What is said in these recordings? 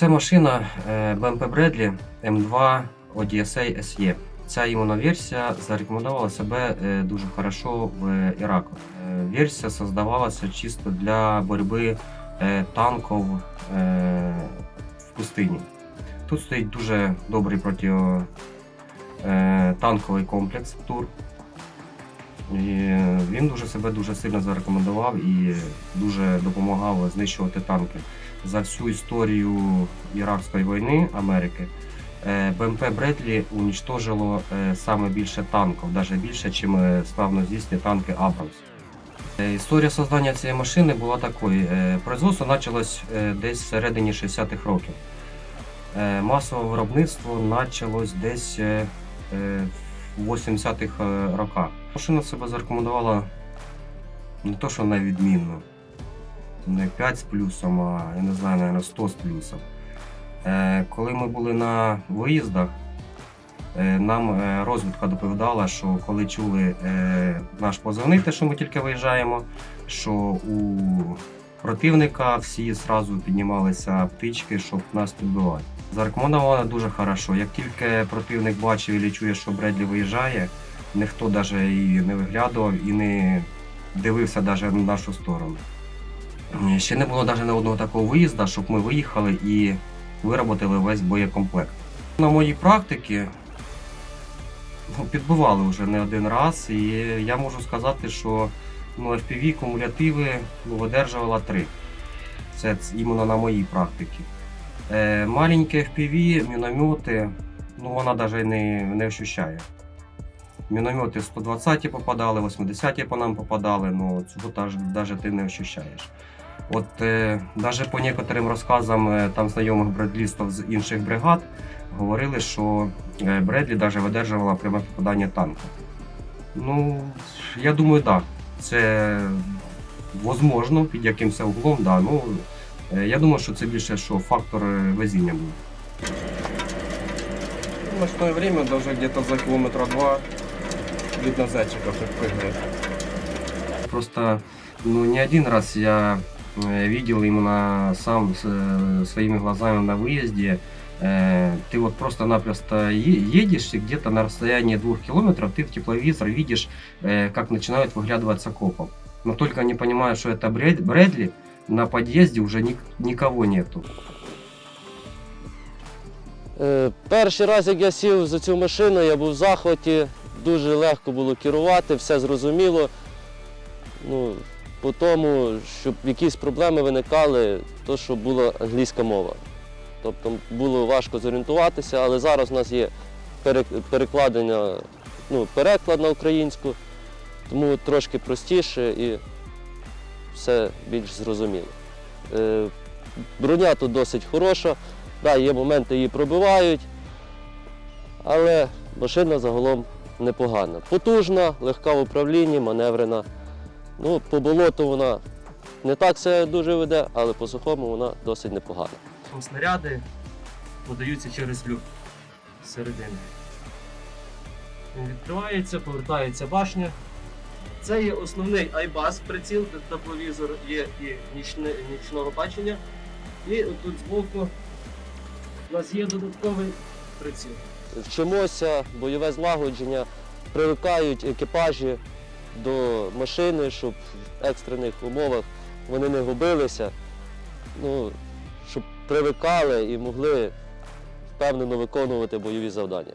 Це машина е, BMW Bradley M2 ODSA SE. Ця іменно версія зарекомендувала себе е, дуже хорошо в Іраку. Е, Версія создавалася чисто для боротьби танків в пустині. Тут стоїть дуже добрий протитанковий комплекс ТУР. І він дуже себе дуже сильно зарекомендував і дуже допомагав знищувати танки. За всю історію Іракської війни Америки е, БМП Бредлі уничтожило е, саме більше танків, навіть більше, ніж славнозвісні танки Абрамс. Е, Історія создання цієї машини була такою. Е, Производство почалось е, десь в середині 60-х років. Е, Масове виробництво почалось десь е, е, в 80-х е, роках. Машина себе зарекомендувала не то, що невідмінно. Не 5 з плюсом, а я не знаю, навіть 100 з плюсом. Е, коли ми були на виїздах, е, нам е, розвідка доповідала, що коли чули наш позивний, те, що ми тільки виїжджаємо, що у противника всі одразу піднімалися птички, щоб нас підбивати. Зарекомендовано дуже хорошо. Як тільки противник бачив і чує, що Бредлі виїжджає, ніхто навіть і не виглядував і не дивився навіть на нашу сторону. Е, Ще не було навіть одного такого виїзду, щоб ми виїхали і виробили весь боєкомплект. На моїй практиці ну, підбивали вже не один раз, і я можу сказати, що ну, FPV кумулятиви ну, видержувала 3. Це іменно на моїй практиці. Е, маленькі FPV, міномети, ну вона навіть не, не ощущає. Міномети 120 попадали, 80 по нам попадали, ну цього навіть ти не ощущаєш. От е, навіть по некоторим розказам е, там знайомих бредлістів з інших бригад говорили, що е, Бредлі навіть видержувала пряме попадання танка. Ну, я думаю, так. Да. Це возможно під якимось углом, да. Ну, е, я думаю, що це більше що фактор е, везіння був. В ночное время даже где-то за километра два видно зайчиков, как прыгает. Просто ну, не один раз я видел именно сам с- э, своими глазами на выезде. Э, Ты вот просто-напросто е- едешь и где-то на расстоянии двух километров ты в тепловизор видишь, э, как начинают выглядывать с окопов. Но только не понимая, что это Бред- Брэдли, на подъезде уже ник- никого нету. Е, Перший раз, як я сів за цю машину, я був в захваті, дуже легко було керувати, все зрозуміло. Ну, по тому, щоб якісь проблеми виникали, то що була англійська мова. Тобто було важко зорієнтуватися, але зараз у нас є перекладення, ну, переклад на українську, тому трошки простіше і все більш зрозуміло. Е, Броня тут досить хороша. Да, є моменти її пробивають, але машина загалом непогана. Потужна, легка в управлінні, маневрена. Ну, по болоту вона не так все дуже веде, але по сухому вона досить непогана. снаряди подаються через люк зсередини. Він відкривається, повертається башня. Це є основний айбас приціл, де тепловізор є і нічне, нічного бачення. І отут збоку у нас є додатковий приціл. Вчимося, бойове злагодження, привикають екіпажі до машини, щоб в екстрених умовах вони не губилися, ну, щоб привикали і могли впевнено виконувати бойові завдання.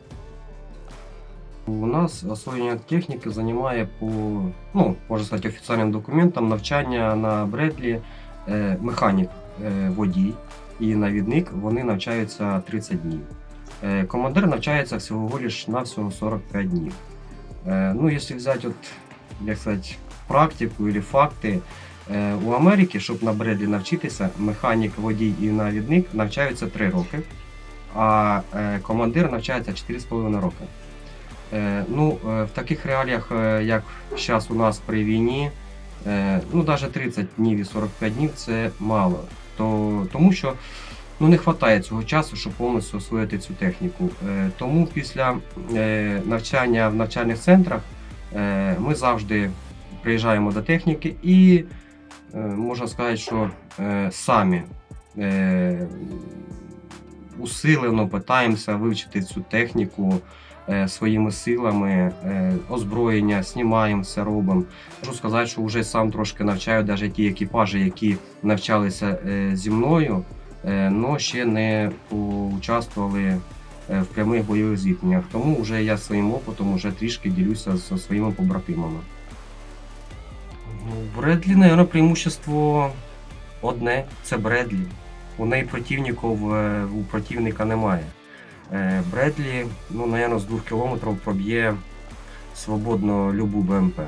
У нас освоєння техніки займає по, ну, можна сказати, офіційним документам навчання на Бредлі е, механік, е, водій і навідник вони навчаються 30 днів. Е, командир навчається всього лиш на всього 45 днів. Е, ну, якщо взяти, от, як сказати, практику або факти, е, у Америці, щоб на Бредлі навчитися, механік, водій і навідник навчаються 3 роки, а е, командир навчається 4,5 роки. Е, Ну, в таких реаліях, як зараз у нас при війні, ну навіть 30 днів і 45 днів це мало. То, тому що ну, не вистачає цього часу, щоб повністю освоїти цю техніку. Тому після навчання в навчальних центрах ми завжди приїжджаємо до техніки і е, можна сказати, що е, самі е, усилено питаємося вивчити цю техніку е, своїми силами, е, озброєння, знімаємо все робимо. Можу сказати, що вже сам трошки навчаю, навіть ті екіпажі, які навчалися е, зі мною, але ще не поучаствували е, в прямих бойових зіткненнях. Тому вже я своїм опитом вже трішки ділюся зі своїми побратимами. Ну, Бредлі, мабуть, преимущество одне це Бредлі. У неї противників е, у противника немає. Е, Бредлі, ну, мабуть, з двох кілометрів проб'є свободно любу БМП.